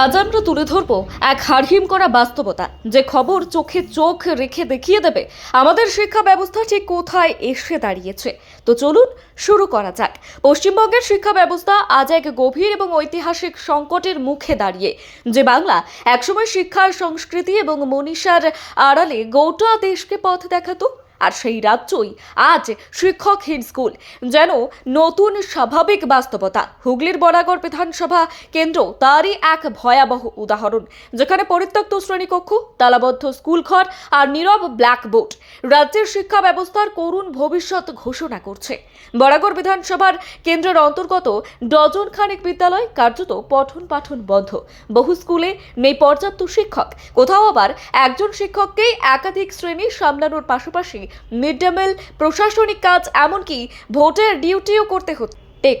আজ আমরা তুলে ধরবো এক হাড়হিম করা বাস্তবতা। যে খবর চোখে চোখ রেখে দেখিয়ে দেবে, আমাদের শিক্ষা ব্যবস্থা ঠিক কোথায় এসে দাঁড়িয়েছে। তো চলুন শুরু করা যাক। পশ্চিমবঙ্গের শিক্ষা ব্যবস্থা আজ এক গভীর এবং ঐতিহাসিক সংকটের মুখে দাঁড়িয়ে। যে বাংলা একসময় শিক্ষার সংস্কৃতি এবং মনীষার আড়ালে গোটা দেশকে পথ দেখাতো আর সেই রাজ্যই আজ শিক্ষকহীন স্কুল, যেন নতুন স্বাভাবিক বাস্তবতা। হুগলির বরাগড় বিধানসভা কেন্দ্র তারই এক ভয়াবহ উদাহরণ, যেখানে পরিত্যক্ত শ্রেণীকক্ষ, তালাবদ্ধ স্কুল ঘর আর নীরব ব্ল্যাকবোর্ড রাজ্যের শিক্ষা ব্যবস্থার করুণ ভবিষ্যৎ ঘোষণা করছে। বরাগড় বিধানসভার কেন্দ্রের অন্তর্গত ডজন খানেক বিদ্যালয় কার্যত পঠন পাঠন বন্ধ। বহু স্কুলে নেই পর্যাপ্ত শিক্ষক। কোথাও আবার একজন শিক্ষককেই একাধিক শ্রেণি সামলানোর পাশাপাশি মিড ডে মিল প্রশাসনিক কাজ, এমনকি ভোটের ডিউটিও করতে হচ্ছে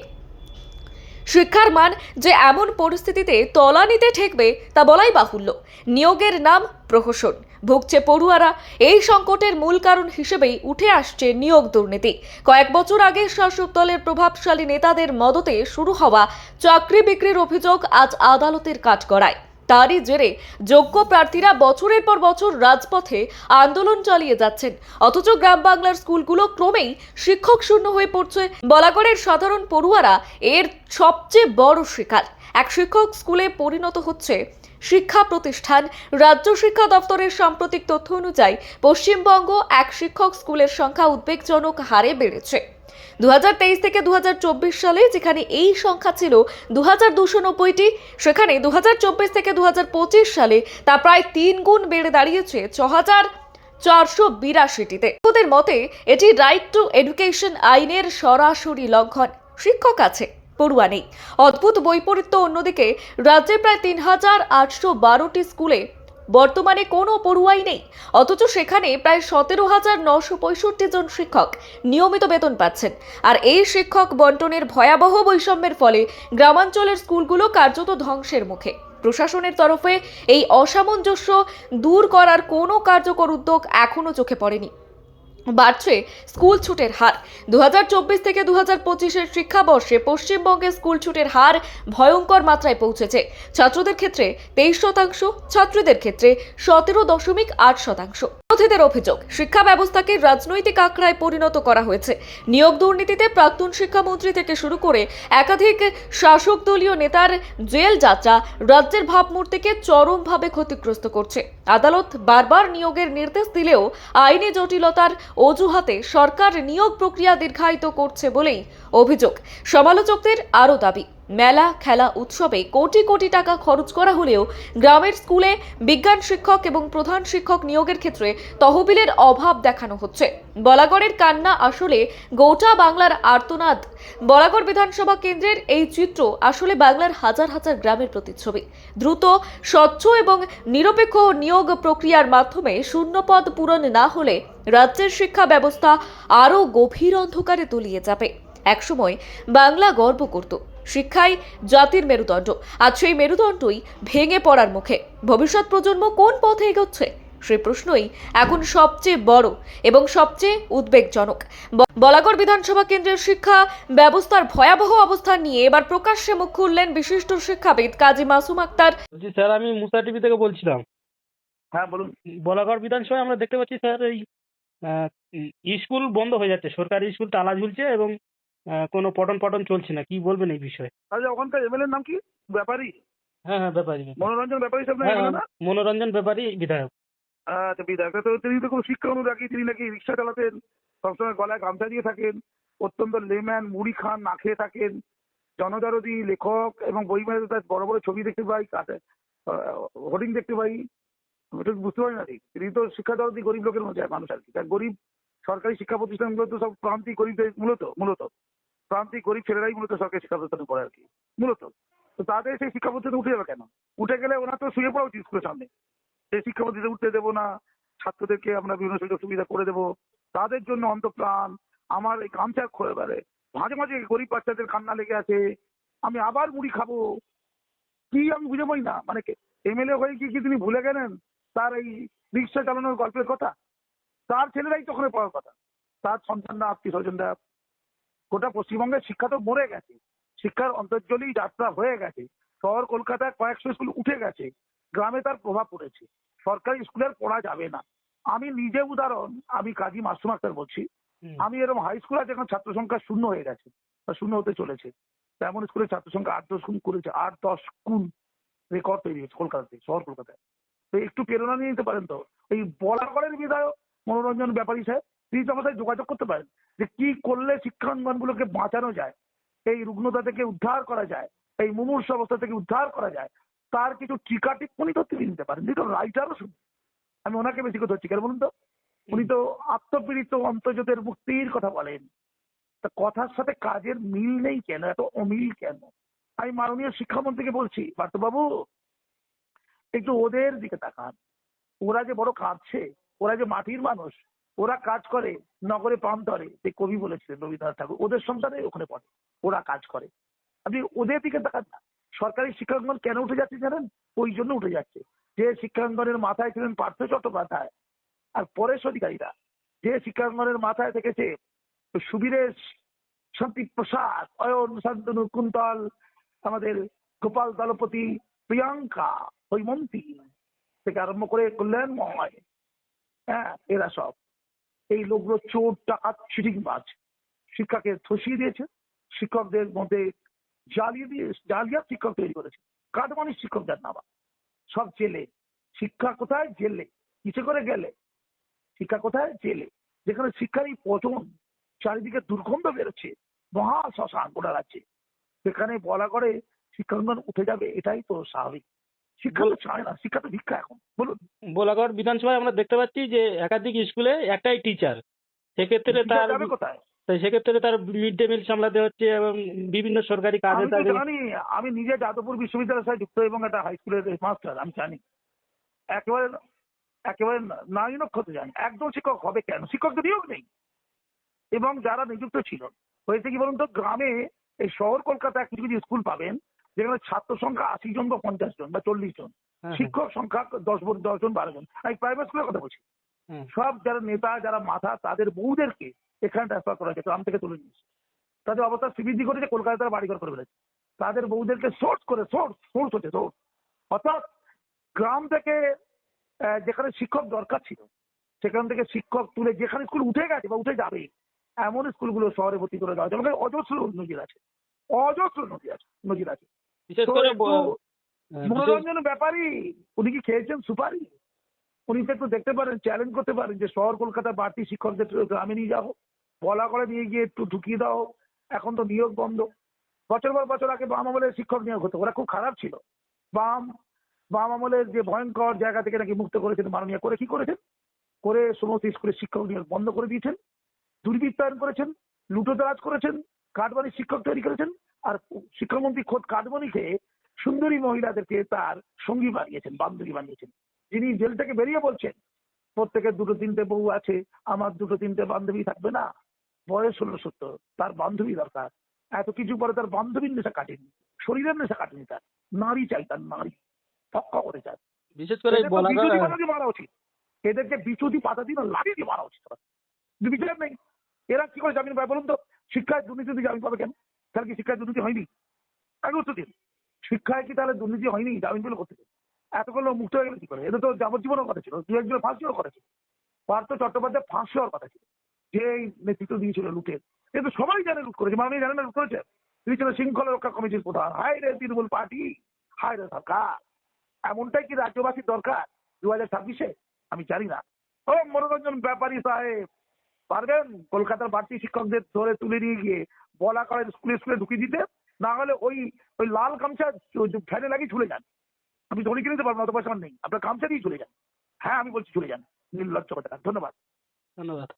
শিক্ষার মান যে এমন পরিস্থিতিতে তলানিতে ঠেকবে তা বলাই বাহুল্য। নিয়োগের নাম প্রহসন। ভুগছে পড়ুয়ারা। এই সংকটের মূল কারণ হিসেবেই উঠে আসছে নিয়োগ দুর্নীতি। কয়েক বছর আগে শাসক দলের প্রভাবশালী নেতাদের মদতে শুরু হওয়া চাকরি বিক্রির অভিযোগ আজ আদালতের কাঠগড়ায়। তারই জেরে যোগ্য প্রার্থীরা বছরের পর বছর রাজপথে আন্দোলন চালিয়ে যাচ্ছেন। অথচ গ্রাম বাংলার স্কুলগুলো ক্রমেই শিক্ষক শূন্য হয়ে পড়ছে। বলাগড়ের সাধারণ পড়ুয়ারা এর সবচেয়ে বড় শিকার। এক শিক্ষক স্কুলে পরিণত হচ্ছে শিক্ষা প্রতিষ্ঠান। রাজ্য শিক্ষা দপ্তরের সাম্প্রতিক তথ্য অনুযায়ী পশ্চিমবঙ্গ এক শিক্ষক স্কুলের সংখ্যা উদ্বেগজনক হারে বেড়েছে। দুহাজার তেইশ থেকে দুহাজার চব্বিশ সালে যেখানে এই সংখ্যা ছিল দু হাজার সেখানে দুহাজার চব্বিশ থেকে দুহাজার পঁচিশ সালে তা প্রায় তিন গুণ বেড়ে দাঁড়িয়েছে ছ হাজার চারশো বিরাশিটিতে। ওদের মতে, এটি রাইট টু এডুকেশন আইনের সরাসরি লঙ্ঘন। শিক্ষক আছে, পড়ুয়া নেই। অদ্ভুত বৈপরীত্য অন্যদিকে, রাজ্যে প্রায় তিন হাজার আটশো বারোটি স্কুলে বর্তমানে কোনো পড়ুয়াই নেই। অথচ সেখানে প্রায় সতেরো হাজার নশো পঁয়ষট্টি জন শিক্ষক নিয়মিত বেতন পাচ্ছেন। আর এই শিক্ষক বন্টনের ভয়াবহ বৈষম্যের ফলে গ্রামাঞ্চলের স্কুলগুলো কার্যত ধ্বংসের মুখে। প্রশাসনের তরফে এই অসামঞ্জস্য দূর করার কোনো কার্যকর উদ্যোগ এখনও চোখে পড়েনি। বাড়ছে স্কুল ছুটের হার। দু হাজার চব্বিশ থেকে দু হাজার পঁচিশের শিক্ষাবর্ষে পশ্চিমবঙ্গে স্কুল ছুটের হার ভয়ঙ্কর মাত্রায় পৌঁছেছে। ছাত্রদের ক্ষেত্রে তেইশ শতাংশ, ছাত্রীদের ক্ষেত্রে সতেরো দশমিক আট শতাংশ। অভিযোগ, শিক্ষা ব্যবস্থাকে রাজনৈতিক আখড়ায় পরিণত করা হয়েছে। নিয়োগ দুর্নীতিতে প্রাক্তন শিক্ষামন্ত্রী থেকে শুরু করে একাধিক শাসক দলীয় নেতার জেল যাত্রা রাজ্যের ভাবমূর্তিকে চরমভাবে ক্ষতিগ্রস্ত করছে। আদালত বারবার নিয়োগের নির্দেশ দিলেও আইনি জটিলতার অজুহাতে সরকার নিয়োগ প্রক্রিয়া দীর্ঘায়িত করছে বলেই অভিযোগ। সমালোচকদের আরও দাবি। মেলা, খেলা, উৎসবে কোটি কোটি টাকা খরচ করা হলেও গ্রামের স্কুলে বিজ্ঞান শিক্ষক এবং প্রধান শিক্ষক নিয়োগের ক্ষেত্রে তহবিলের অভাব দেখানো হচ্ছে। বলাগড়ের কান্না আসলে গোটা বাংলার আর্তনাদ। বলাগড় বিধানসভা কেন্দ্রের এই চিত্র আসলে বাংলার হাজার হাজার গ্রামের প্রতিচ্ছবি। দ্রুত, স্বচ্ছ এবং নিরপেক্ষ নিয়োগ প্রক্রিয়ার মাধ্যমে শূন্যপদ পূরণ না হলে রাজ্যের শিক্ষা ব্যবস্থা আরও গভীর অন্ধকারে তলিয়ে যাবে। একসময় বাংলা গর্ব করত। শিক্ষাই জাতির মেরুদণ্ড। আজ সেই মেরুদণ্ডই ভেঙে পড়ার মুখে। ভবিষ্যৎ প্রজন্ম কোন পথে এগোচ্ছে সে প্রশ্নই এখন সবচেয়ে বড় এবং সবচেয়ে উদ্বেগজনক। বলাগড় বিধানসভা কেন্দ্রের শিক্ষা ব্যবস্থার ভয়াবহ অবস্থান নিয়ে এবার প্রকাশ্যে মুখ খুললেন বিশিষ্ট শিক্ষাবিদ কাজী মাসুম আক্তার। স্যার আমি মুসা টিভি থেকে বলছিলাম। হ্যাঁ বলুন। বলাগড় বিধানসভায় আমরা দেখতে পাচ্ছি স্যার এই স্কুল বন্ধ হয়ে যাচ্ছে। সরকারি স্কুল তালা ঝুলছে এবং কোনো পঠন পাঠন চলছে না কি বলবেন এই বিষয়ে? আচ্ছা ওখানকার এমএলএর নাম কি? ব্যাপারী? হ্যাঁ হ্যাঁ ব্যাপারী মনোরঞ্জন ব্যাপারী সাহেব হ্যাঁ না? মনোরঞ্জন ব্যাপারী বিধায়ক। আচ্ছা বিধায়ক। তো তিনি তো খুব শিক্ষা অনুরাগী তিনি নাকি রিক্সা চালাতেন সবসময় গলায় গামছা দিয়ে থাকেন অত্যন্ত লেম্যান মুড়ি খান না খেয়ে থাকেন। জনজারদী লেখক এবং বই মেলাতে তার বড় বড় ছবি দেখতে পাই হোর্ডিং দেখতে পাই। বুঝতে পারি না তিনি তো শিক্ষা দরদি গরিব লোকের মধ্যে মানুষ আর কি। তার গরিব সরকারি শিক্ষা প্রতিষ্ঠানগুলো তো সব প্রান্তিক গরিবদের মূলত মূলত। প্রান্তিক গরিব ছেলেরাই মূলত সরকারি শিক্ষা প্রতিষ্ঠানে পড়ে আর কি, মূলত। তো তাদের সেই শিক্ষা প্রতিষ্ঠানে উঠে যাবে কেন? উঠে গেলে ওনার তো শুয়ে পড়া উচিত স্কুলের সামনে। সেই শিক্ষা প্রতিষ্ঠানে উঠতে দেবো না, ছাত্রদেরকে আমরা বিভিন্ন সুযোগ সুবিধা করে দেবো। তাদের জন্য অন্তপ্রাণ আমার এই গামছা খয়ে বেড়ে মাঝে মাঝে গরিব বাচ্চাদের কান্না লেগে আছে। আমি আবার মুড়ি খাব। কি আমি বুঝে পাই না? মানে এমএলএ হয়ে কি কি তিনি ভুলে গেলেন তার এই রিক্সা চালানোর গল্পের কথা? তার ছেলেরাই তখন পড়ার কথা। তার সন্তানরা আত্মীয় স্বজনরা গোটা পশ্চিমবঙ্গের শিক্ষা তো মরে গেছে। শিক্ষার অন্তর্জলি যাত্রা হয়ে গেছে। শহর কলকাতায় কয়েকশো স্কুল উঠে গেছে। গ্রামে তার প্রভাব পড়েছে। সরকারি স্কুলে আর পড়া যাবে না। আমি নিজে উদাহরণ আমি কাজী মাসুম আক্তার বলছি। আমি এরকম হাই স্কুল আছে এখন ছাত্র সংখ্যা শূন্য হয়ে গেছে বা শূন্য হতে চলেছে। তেমন স্কুলের ছাত্র সংখ্যা আট দশ গুণ করেছে আট দশ গুণ রেকর্ড তৈরি হয়েছে কলকাতাতে শহর কলকাতায়। তো একটু প্রেরণা নিয়ে নিতে পারেন তো। এই বলাগড়ের বিধায়ক মনোরঞ্জন ব্যাপারী সাহেব তিনি তো আমাদের যোগাযোগ করতে পারেন যে কি করলে শিক্ষাঙ্গনগুলোকে বাঁচানো যায় এই রুগ্নতা থেকে উদ্ধার করা যায় এই মুমূর্ষ অবস্থা থেকে উদ্ধার করা যায় তার কিছু টিকা টিপ্পণী তো তিনি নিতে পারেন তিনি তো রাইটারও শুনুন আমি ওনাকে বেশি কথা হচ্ছি কেন বলুন তো? উনি তো আত্মপীড়িত অন্তর্জতের মুক্তির কথা বলেন। তা কথার সাথে কাজের মিল নেই কেন? এত অমিল কেন? আমি মাননীয় শিক্ষামন্ত্রীকে বলছি পার্থবাবু একটু ওদের দিকে তাকান। ওরা যে বড় কাঁদছে ওরা যে মাটির মানুষ, ওরা কাজ করে নগরে প্রান্তরে যে কবি বলেছিলেন রবীন্দ্রনাথ ঠাকুর, ওদের সন্তানে ওখানে পড়ে, ওরা কাজ করে। আপনি ওদের দিকে তাকান না। সরকারি শিক্ষাঙ্গন কেন উঠে যাচ্ছে জানেন? ওই জন্য উঠে যাচ্ছে। যে শিক্ষাঙ্গনের মাথায় ছিলেন পার্থ চট্টোপাধ্যায় আর পরেশ অধিকারীরা, যে শিক্ষাঙ্গনের মাথায় থেকেছে সুবীরেশ শান্তি প্রসাদ, অয়ন, শান্তনু, কুন্তল, আমাদের গোপাল, দলপতি, প্রিয়াঙ্কা, হৈমন্তী থেকে আরম্ভ করে কল্যাণময় হ্যাঁ এরা সব। এই লোকগুলো চোর টাকাত চিটিংবাজ শিক্ষাকে ধসিয়ে দিয়েছে। শিক্ষকদের মধ্যে জ্বালিয়ে দিয়ে জালিয়াত শিক্ষক তৈরি করেছে। কাঠমানি শিক্ষক যার নামা। সব জেলে। শিক্ষা কোথায়? জেলে। কিসে করে গেলে? শিক্ষা কোথায়? জেলে। যেখানে শিক্ষারই পচন চারিদিকে দুর্গন্ধ বেরোচ্ছে। মহা শ্মশান, গোটা রাজ্যে। সেখানে বলা করে শিক্ষাঙ্গন উঠে যাবে, এটাই তো স্বাভাবিক। শিক্ষা তো চায় না শিক্ষা তো ভিক্ষা এখন বলুন। বোলাগড় বিধানসভায় আমরা দেখতে পাচ্ছি যে একাধিক স্কুলে একটাই টিচার সেক্ষেত্রে তার কোথায়? তাই সেক্ষেত্রে তার মিড ডে মিল সামলাতে হচ্ছে এবং বিভিন্ন সরকারি কাজে আমি জানি আমি নিজে যাদবপুর বিশ্ববিদ্যালয়ের সাথে যুক্ত এবং একটা হাই স্কুলের মাস্টার আমি জানি। একেবারে একেবারে নাই নক্ষত্র জানি। একদম শিক্ষক হবে কেন? শিক্ষক তো নিয়োগ নেই এবং যারা নিযুক্ত ছিল হয়েছে কি বলুন তো গ্রামে এই শহর কলকাতায় কিছু কিছু স্কুল পাবেন যেখানে ছাত্র সংখ্যা আশি জন বা পঞ্চাশ জন বা চল্লিশ জন হ্যাঁ, শিক্ষক সংখ্যা দশ দশ জন বারো জন। আমি প্রাইভেট স্কুলের কথা বলছি। হ্যাঁ। সব যারা নেতা যারা মাথা তাদের বউদেরকে এখানে ট্রান্সফার করা হয়েছে গ্রাম থেকে তুলে নিয়েছে তাদের অবস্থা সিবিজি করেছে কলকাতায় তারা বাড়িঘর করে ফেলেছে। তাদের বউদেরকে সোর্স করে সোর্স সোর্স হচ্ছে সোর্স অর্থাৎ গ্রাম থেকে যেখানে শিক্ষক দরকার ছিল সেখান থেকে শিক্ষক তুলে যেখানে স্কুল উঠে গেছে বা উঠে যাবে এমন স্কুলগুলো শহরে ভর্তি করে দেওয়া হয়েছে। অজস্র নজির আছে। অজস্র নজির আছে নজির আছে। বিশেষ করে মনোরঞ্জন ব্যাপারী উনি কি খেয়েছেন সুপারি? উনি তো একটু দেখতে পারেন চ্যালেঞ্জ করতে পারেন যে শহর কলকাতা বাড়তি শিক্ষকদের গ্রামে নিয়ে যাও বলা করে নিয়ে গিয়ে একটু ঢুকিয়ে দাও এখন তো নিয়োগ বন্ধ। বছর পর বছর আগে বাম আমলের শিক্ষক নিয়োগ হতো ওরা খুব খারাপ ছিল। বাম বাম আমলের যে ভয়ঙ্কর জায়গা থেকে নাকি মুক্ত করেছেন মাননীয় করে কি করেছেন? করে সমস্ত স্কুলের শিক্ষক নিয়োগ বন্ধ করে দিয়েছেন দুর্বৃত্তায়ন করেছেন লুটোতরাজ করেছেন কাঠবাড়ির শিক্ষক তৈরি করেছেন আর শিক্ষামন্ত্রী খোদ খেয়ে সুন্দরী মহিলাদেরকে তার সঙ্গী বানিয়েছেন বান্ধবী বানিয়েছেন। যিনি জেল থেকে বেরিয়ে বলছেন প্রত্যেকের দুটো তিনটে বউ আছে আমার দুটো তিনটে বান্ধবী থাকবে না। বয়স হলো সত্তর তার বান্ধবী দরকার। এত কিছু পরে তার বান্ধবীর নেশা কাটেনি শরীরের নেশা কাটেনি তার। নারী চাই তার নারী। পক্কা করে চায় বিশেষ করে মারা উচিত। এদেরকে বিচুতি পাতা দিয়ে লাঠি দিয়ে মারা উচিত। বিচার নেই। এরা কি করে জামিন পায় বলুন তো? শিক্ষায় দুর্নীতি জামিন পাবে কেন? তাহলে কি শিক্ষায় দুর্নীতি হয়নি? আগে উত্তর দিন। শিক্ষায় কি তাহলে দুর্নীতি হয়নি? জামিন পেলে করতে এতগুলো মুক্ত হয়ে গেলে কি করে? এদের তো যাবজ্জীবনের কথা ছিল। দু একজনের ফাঁসি হওয়ার কথা ছিল। পার্থ চট্টোপাধ্যায় ফাঁসি হওয়ার কথা ছিল। যে নেতৃত্ব দিয়েছিল লুটের। কিন্তু সবাই জানে লুট করেছে। মাননীয় জানেন না লুট করেছে? তিনি ছিল শৃঙ্খলা রক্ষা কমিটির প্রধান। হাই রে, তৃণমূল পার্টি! হাই রে সরকার! এমনটাই কি রাজ্যবাসীর দরকার দু হাজার ছাব্বিশে? আমি জানি না। ও মনোরঞ্জন ব্যাপারী সাহেব, পারবেন? কলকাতার বাড়তি শিক্ষকদের ধরে তুলে নিয়ে গিয়ে বলা করে স্কুলে স্কুলে ঢুকিয়ে দিতে? না হলে ওই ওই লাল গামছা ফ্যানে লাগিয়ে চলে যান। আমি ধরে কিনে দিতে পারব না অত পয়সা নেই। আপনার গামছা দিয়ে চলে যান। হ্যাঁ আমি বলছি চলে যান। নীল লজ্জা কথা। ধন্যবাদ। ধন্যবাদ।